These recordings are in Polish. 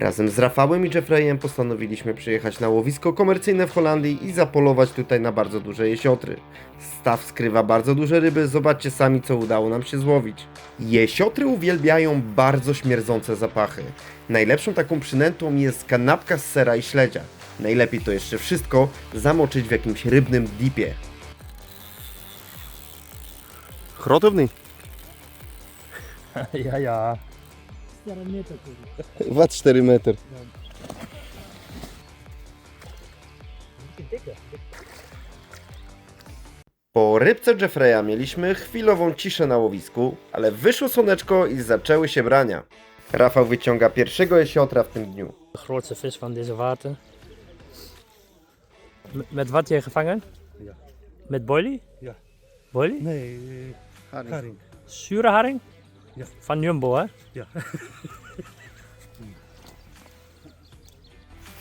Razem z Rafałem i Jeffreyem postanowiliśmy przyjechać na łowisko komercyjne w Holandii i zapolować tutaj na bardzo duże jesiotry. Staw skrywa bardzo duże ryby, zobaczcie sami co udało nam się złowić. Jesiotry uwielbiają bardzo śmierdzące zapachy. Najlepszą taką przynętą jest kanapka z sera i śledzia. Najlepiej to jeszcze wszystko zamoczyć w jakimś rybnym dipie. Chrotowny. ja, ja. 2-4 metry. Po rybce Jeffreya mieliśmy chwilową ciszę na łowisku, ale wyszło słoneczko i zaczęły się brania. Rafał wyciąga pierwszego jesiotra w tym dniu. De grootste vis van deze water. M- Met wat je gevangen? Ja. Met boilie? Ja. Boilie? Nee, eh, haring. Zure haring? Ja. Van Jumbo, hè? Ja.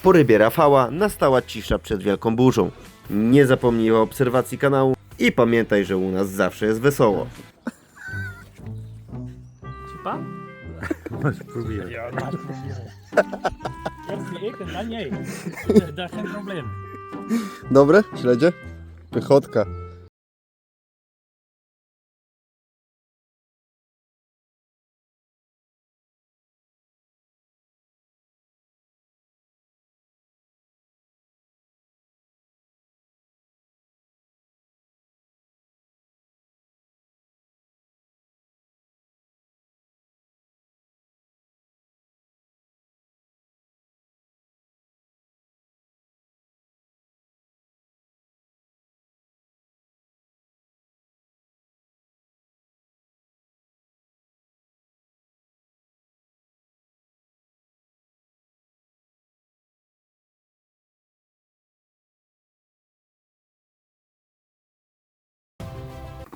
Po rybie Rafała nastała cisza przed wielką burzą. Nie zapomnij o obserwacji kanału i pamiętaj, że u nas zawsze jest wesoło. Super. Proberen. Ja, dat is Eerst ik en dan jij. Dat is geen probleem. Dobre? Śledzie? Pychotka.